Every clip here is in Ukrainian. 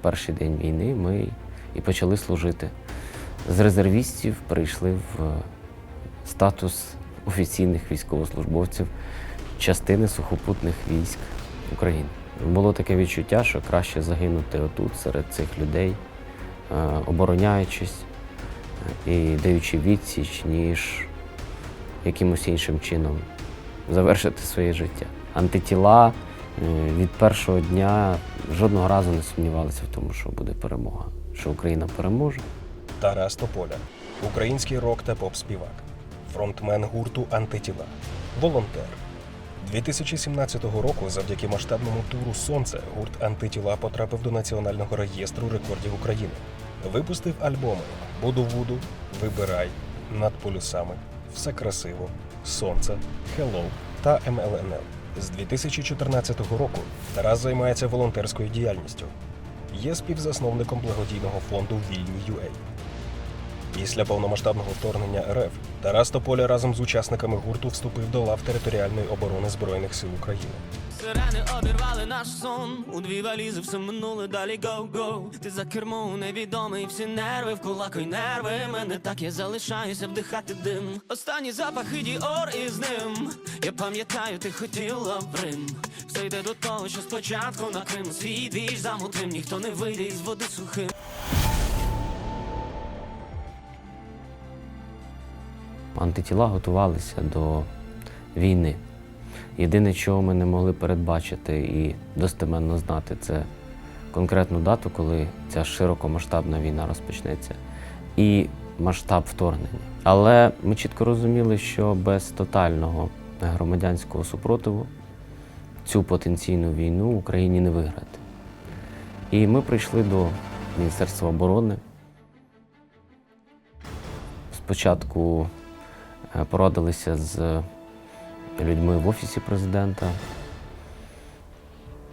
перший день війни ми і почали служити. З резервістів перейшли в статус офіційних військовослужбовців частини сухопутних військ України. Було таке відчуття, що краще загинути отут серед цих людей, е, обороняючись е, і даючи відсіч, ніж якимось іншим чином завершити своє життя. Антитіла е, від першого дня жодного разу не сумнівалися в тому, що буде перемога, що Україна переможе. Тарас Тополя, український рок та поп-співак, фронтмен гурту Антитіла, волонтер. 2017 року, завдяки масштабному туру Сонце, гурт Антитіла потрапив до Національного реєстру рекордів України. Випустив альбоми Буду Вуду, Вибирай, Над полюсами, Все красиво, Сонце, Hello та МЛНЛ. З 2014 року Тарас займається волонтерською діяльністю. Є співзасновником благодійного фонду Вільні UA. Після повномасштабного вторгнення РФ Тарас Тополя разом з учасниками гурту вступив до лав територіальної оборони Збройних сил України. Сирени обірвали наш сон. У дві валізи все минуле, далі гоу-гоу. Ти за кермо невідомий, всі нерви в кулаку й нерви. Мене так я залишаюся вдихати дим. Останні запахи діор із ним. Я пам'ятаю, ти хотіла в Рим. Все йде до того, що спочатку на Крим свій двіж замутим, ніхто не вийде із води сухим. Антитіла готувалися до війни. Єдине, чого ми не могли передбачити і достеменно знати, це конкретну дату, коли ця широкомасштабна війна розпочнеться, і масштаб вторгнення. Але ми чітко розуміли, що без тотального громадянського супротиву цю потенційну війну Україні не виграти. І ми прийшли до Міністерства оборони. Спочатку порадилися з людьми в Офісі президента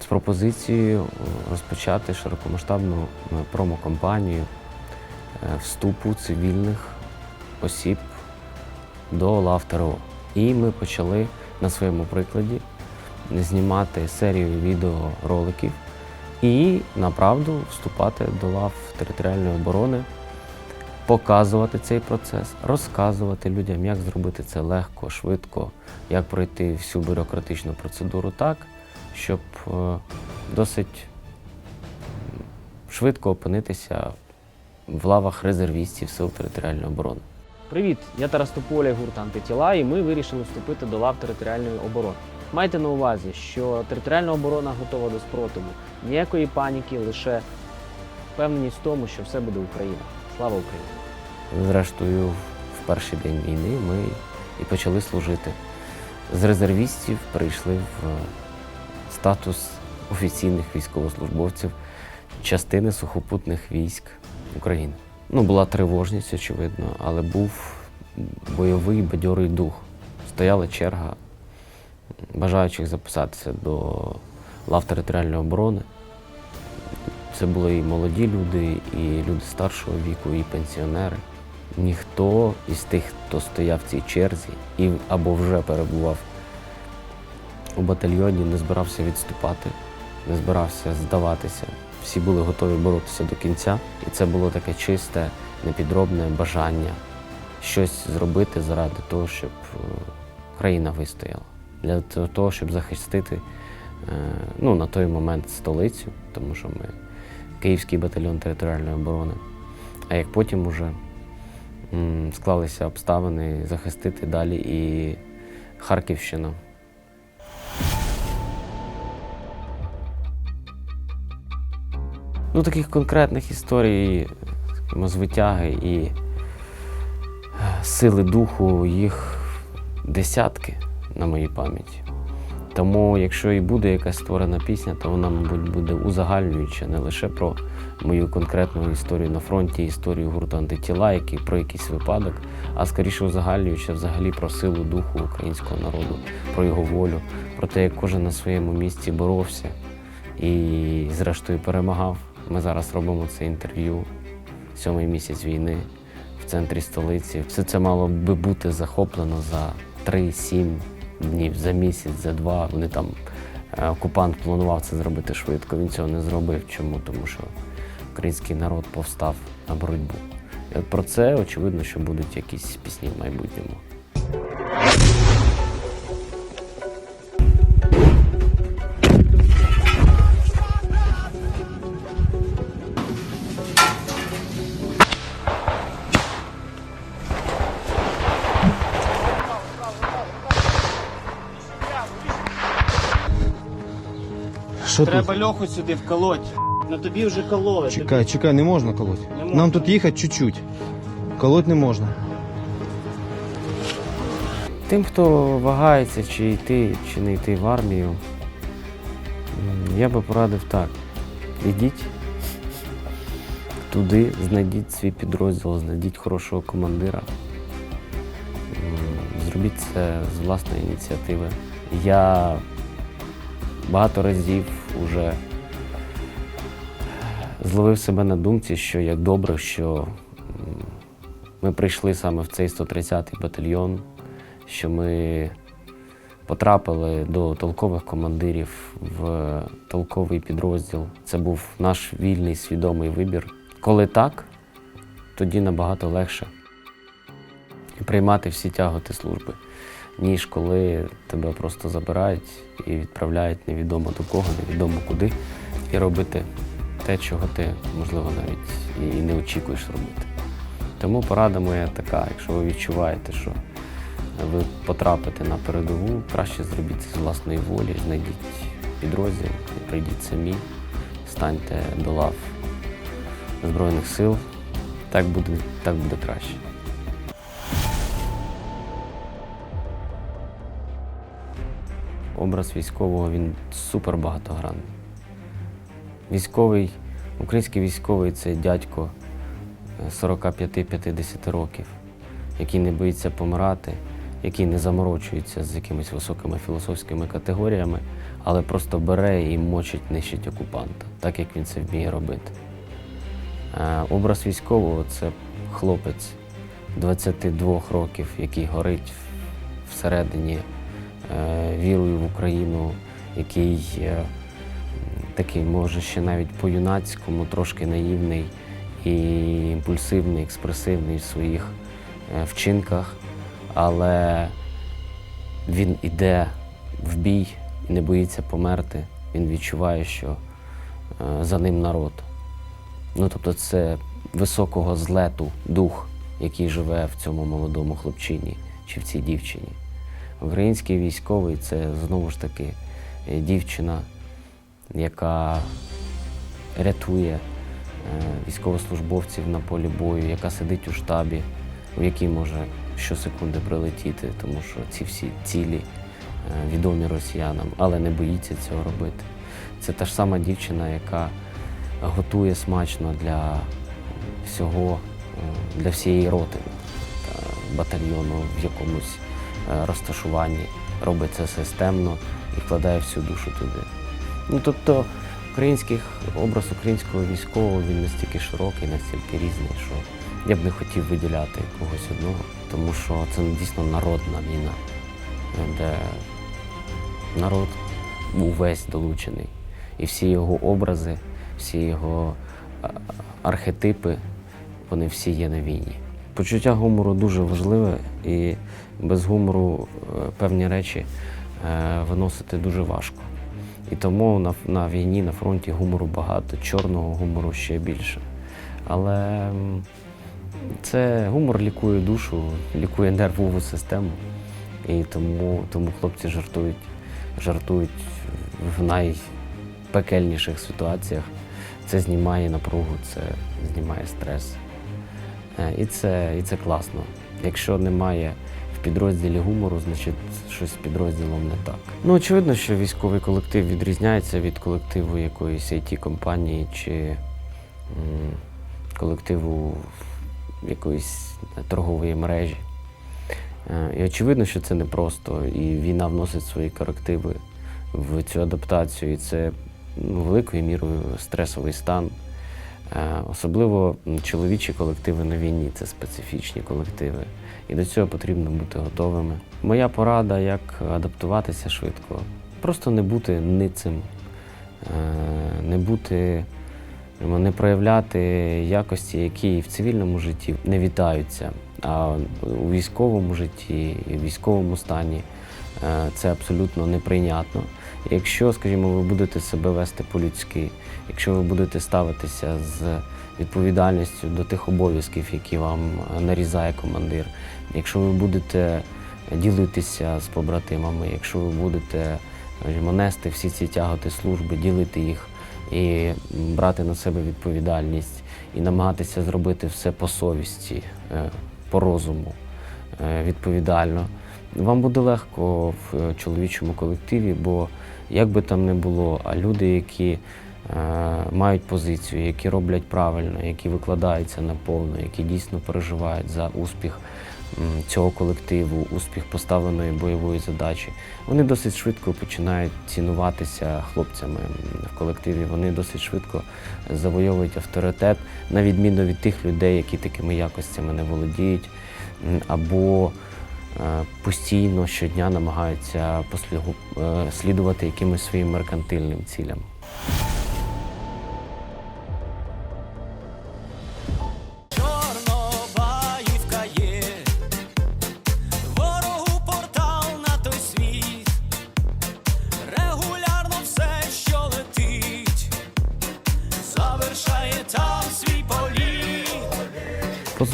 з пропозицією е, розпочати широкомасштабну е, промокампанію е, вступу цивільних осіб до лав ТРО. І ми почали на своєму прикладі знімати серію відеороликів і направду вступати до лав територіальної оборони показувати цей процес, розказувати людям, як зробити це легко, швидко, як пройти всю бюрократичну процедуру так, щоб е, досить швидко опинитися в лавах резервістів Сил територіальної оборони. Привіт, я Тарас Тополя, гурт антитіла, і ми вирішили вступити до лав територіальної оборони. Майте на увазі, що територіальна оборона готова до спротиву. Ніякої паніки, лише впевненість в тому, що все буде Україна. Слава Україні! Зрештою, в перший день війни ми і почали служити. З резервістів перейшли в е, статус офіційних військовослужбовців частини сухопутних військ України. Ну, була тривожність, очевидно, але був бойовий бадьорий дух. Стояла черга бажаючих записатися до лав територіальної оборони. Це були і молоді люди, і люди старшого віку, і пенсіонери. Ніхто із тих, хто стояв в цій черзі і або вже перебував у батальйоні, не збирався відступати, не збирався здаватися. Всі були готові боротися до кінця, і це було таке чисте, непідробне бажання щось зробити заради того, щоб е, країна вистояла, для того, щоб захистити е, ну, на той момент столицю, тому що ми Київський батальйон територіальної оборони. А як потім уже склалися обставини захистити далі і Харківщину. Ну, таких конкретних історій, скажімо, з витяги і сили духу, їх десятки на моїй пам'яті. Тому, якщо і буде якась створена пісня, то вона, мабуть, буде узагальнююча не лише про мою конкретну історію на фронті, історію гурту антитіла, який про якийсь випадок, а скоріше узагальнююча взагалі про силу духу українського народу, про його волю, про те, як кожен на своєму місці боровся і, зрештою, перемагав. Ми зараз робимо це інтерв'ю, сьомий місяць війни в центрі столиці. Все це мало би бути захоплено за 3-7 днів, за місяць, за два. Вони там е, окупант планував це зробити швидко. Він цього не зробив. Чому? Тому що український народ повстав на боротьбу. І от про це очевидно, що будуть якісь пісні в майбутньому. Треба Льоху сюди вколоть. На тобі вже кололи. Чекай, чекай, не можна колоть. Не можна. Нам тут їхати чуть-чуть. Колоть не можна. Тим, хто вагається, чи йти, чи не йти в армію, я би порадив так: ідіть туди, знайдіть свій підрозділ, знайдіть хорошого командира. Зробіть це з власної ініціативи. Я багато разів уже зловив себе на думці, що як добре, що ми прийшли саме в цей 130-й батальйон, що ми потрапили до толкових командирів в толковий підрозділ. Це був наш вільний свідомий вибір. Коли так, тоді набагато легше приймати всі тяготи служби, ніж коли тебе просто забирають і відправляють невідомо до кого, невідомо куди, і робити те, чого ти, можливо, навіть і не очікуєш робити. Тому порада моя така, якщо ви відчуваєте, що ви потрапите на передову, краще зробіть це з власної волі, знайдіть підрозділ, прийдіть самі, станьте до лав Збройних сил. Так буде, так буде краще. Образ військового він супер багатогранний. Військовий, український військовий це дядько е, 45-50 років, який не боїться помирати, який не заморочується з якимись високими філософськими категоріями, але просто бере і мочить, нищить окупанта, так як він це вміє робити. Е, Образ військового це хлопець 22 років, який горить всередині е, вірою в Україну, який е, такий, може, ще навіть по-юнацькому, трошки наївний і імпульсивний, експресивний в своїх е, вчинках, але він іде в бій і не боїться померти. Він відчуває, що е, за ним народ. Ну, тобто, це високого злету дух, який живе в цьому молодому хлопчині чи в цій дівчині. Український військовий це знову ж таки е, дівчина, яка рятує е, військовослужбовців на полі бою, яка сидить у штабі, у якій може щосекунди прилетіти, тому що ці всі цілі е, відомі росіянам, але не боїться цього робити. Це та ж сама дівчина, яка готує смачно для всього, е, для всієї роти батальйону в якомусь розташуванні, робить це системно і вкладає всю душу туди. Ну тобто українських образ українського військового він настільки широкий, настільки різний, що я б не хотів виділяти когось одного, тому що це дійсно народна війна, де народ увесь долучений. І всі його образи, всі його архетипи, вони всі є на війні. Почуття гумору дуже важливе, і без гумору е, певні речі е, виносити дуже важко. І тому на, на війні, на фронті гумору багато, чорного гумору ще більше. Але це гумор лікує душу, лікує нервову систему. І тому, тому хлопці жартують, жартують в найпекельніших ситуаціях. Це знімає напругу, це знімає стрес. Е, І це, і це класно. Якщо немає підрозділі гумору, значить щось з підрозділом не так. Ну, очевидно, що військовий колектив відрізняється від колективу якоїсь it компанії чи колективу якоїсь торгової мережі. Е, І очевидно, що це непросто, і війна вносить свої корективи в цю адаптацію, і це ну, великою мірою стресовий стан. Е, Особливо чоловічі колективи на війні це специфічні колективи, і до цього потрібно бути готовими. Моя порада, як адаптуватися швидко, просто не бути ницим, е, не бути не проявляти якості, які в цивільному житті не вітаються, а у військовому житті, в військовому стані е, це абсолютно неприйнятно. Якщо, скажімо, ви будете себе вести по-людськи, якщо ви будете ставитися з відповідальністю до тих обов'язків, які вам нарізає командир, якщо ви будете ділитися з побратимами, якщо ви будете нести всі ці тяготи служби, ділити їх і брати на себе відповідальність, і намагатися зробити все по совісті, е, по розуму, е, відповідально. Вам буде легко в е, чоловічому колективі, бо як би там не було, а люди, які мають позицію, які роблять правильно, які викладаються наповно, які дійсно переживають за успіх цього колективу, успіх поставленої бойової задачі, вони досить швидко починають цінуватися хлопцями в колективі. Вони досить швидко завойовують авторитет, на відміну від тих людей, які такими якостями не володіють, або е, постійно щодня намагаються послігу- е, якимось своїм меркантильним цілям.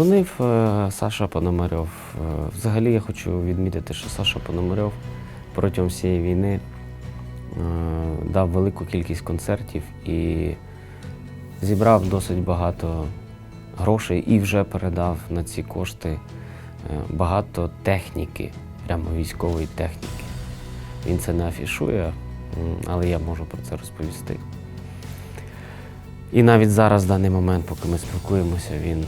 Позвонив е, Саша Пономарьов. Е, Взагалі я хочу відмітити, що Саша Пономарьов протягом всієї війни е, дав велику кількість концертів і зібрав досить багато грошей і вже передав на ці кошти багато техніки, прямо військової техніки. Він це не афішує, але я можу про це розповісти. І навіть зараз, в даний момент, поки ми спілкуємося, він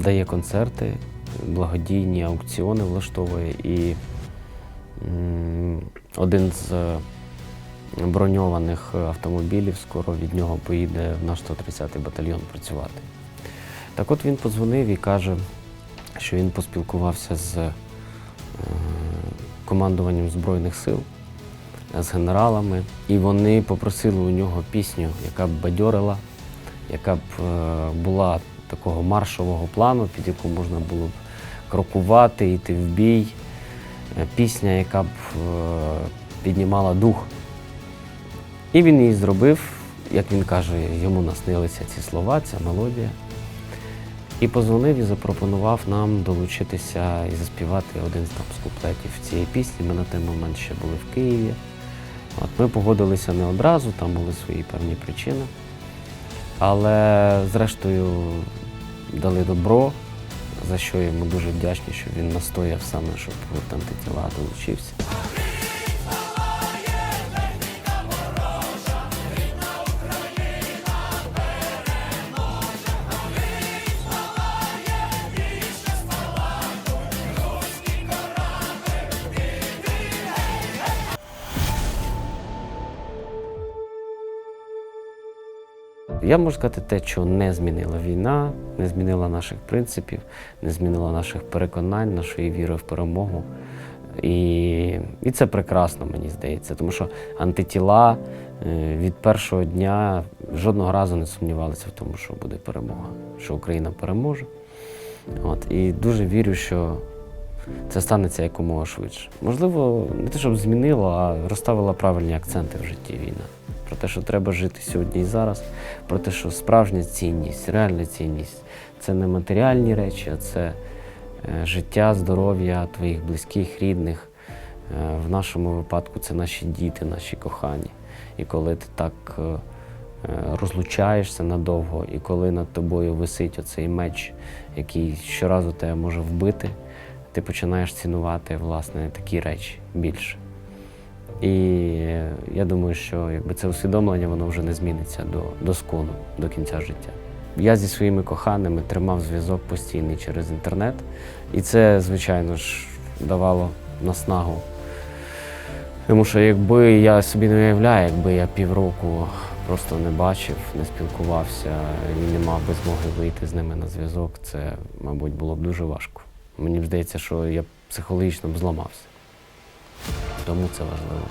дає концерти, благодійні аукціони влаштовує. І один з е, броньованих автомобілів скоро від нього поїде в наш 130-й батальйон працювати. Так от він подзвонив і каже, що він поспілкувався з е, командуванням Збройних сил, з генералами, і вони попросили у нього пісню, яка б бадьорила, яка б е, була такого маршового плану, під яку можна було б крокувати, йти в бій. Е, Пісня, яка б е, піднімала дух. І він її зробив, як він каже, йому наснилися ці слова, ця мелодія. І позвонив і запропонував нам долучитися і заспівати один там з куплетів цієї пісні. Ми на той момент ще були в Києві. От ми погодилися не одразу, там були свої певні причини. Але зрештою дали добро, за що йому дуже вдячні, що він настояв саме, щоб гурт антитіла долучився. Я можу сказати те, що не змінила війна, не змінила наших принципів, не змінила наших переконань, нашої віри в перемогу. І, і це прекрасно, мені здається, тому що антитіла е, від першого дня жодного разу не сумнівалися в тому, що буде перемога, що Україна переможе. От, і дуже вірю, що це станеться якомога швидше. Можливо, не те, щоб змінило, а розставила правильні акценти в житті війна. Про те, що треба жити сьогодні і зараз, про те, що справжня цінність, реальна цінність це не матеріальні речі, а це е, життя, здоров'я твоїх близьких, рідних. Е, В нашому випадку це наші діти, наші кохані. І коли ти так е, розлучаєшся надовго, і коли над тобою висить оцей меч, який щоразу тебе може вбити, ти починаєш цінувати власне такі речі більше. І я думаю, що якби це усвідомлення, воно вже не зміниться до, до скону, до кінця життя. Я зі своїми коханими тримав зв'язок постійний через інтернет, і це, звичайно ж, давало наснагу. Тому що якби я собі не уявляю, якби я півроку просто не бачив, не спілкувався і не мав би змоги вийти з ними на зв'язок, це, мабуть, було б дуже важко. Мені здається, що я психологічно б зламався. Тому це важливо.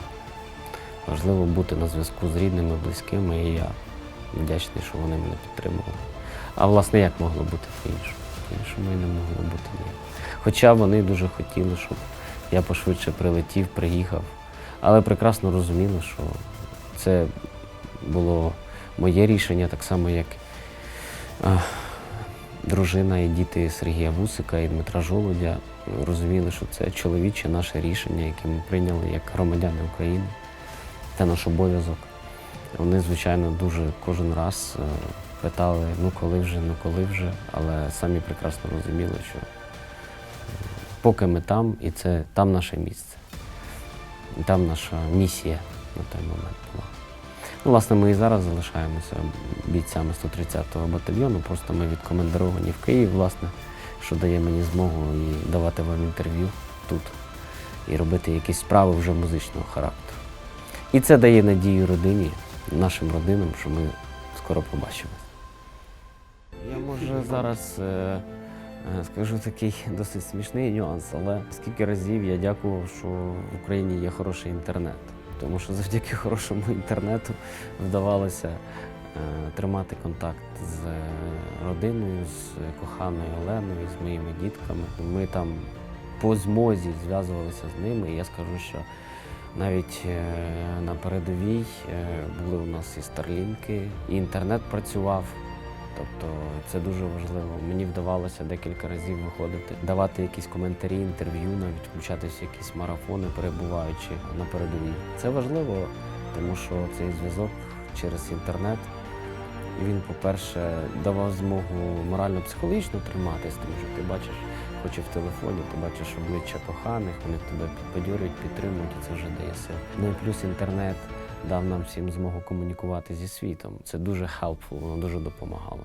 Важливо бути на зв'язку з рідними, близькими, і я вдячний, що вони мене підтримували. А власне, як могло бути по-іншому? По-іншому і не могло бути ніяк. Хоча вони дуже хотіли, щоб я пошвидше прилетів, приїхав, але прекрасно розуміли, що це було моє рішення, так само, як а, дружина і діти Сергія Вусика і Дмитра Жолудя розуміли, що це чоловіче наше рішення, яке ми прийняли як громадяни України. Це наш обов'язок. Вони, звичайно, дуже кожен раз е, питали, ну коли вже, ну коли вже, але самі прекрасно розуміли, що е, поки ми там, і це там наше місце. Там наша місія на той момент була. Ну, власне, ми і зараз залишаємося бійцями 130-го батальйону, просто ми відкомандировані в Київ, власне, що дає мені змогу і давати вам інтерв'ю тут, і робити якісь справи вже музичного характеру. І це дає надію родині, нашим родинам, що ми скоро побачимось. Я може зараз е, е, скажу такий досить смішний нюанс, але скільки разів я дякував, що в Україні є хороший інтернет. Тому що завдяки хорошому інтернету вдавалося е, тримати контакт з е, родиною, з коханою Оленою, з моїми дітками. Ми там по змозі зв'язувалися з ними, і я скажу, що навіть е, на передовій були у нас і старлінки, і інтернет працював. Тобто це дуже важливо. Мені вдавалося декілька разів виходити, давати якісь коментарі, інтерв'ю, навіть включатися в якісь марафони, перебуваючи на передовій. Це важливо, тому що цей зв'язок через інтернет він, по-перше, давав змогу морально-психологічно триматись, тому що ти бачиш, хоч і в телефоні, ти бачиш обличчя коханих, вони тебе підбадьорюють, підтримують, і це вже дає сил. Ну і плюс інтернет дав нам всім змогу комунікувати зі світом. Це дуже helpful, воно дуже допомагало.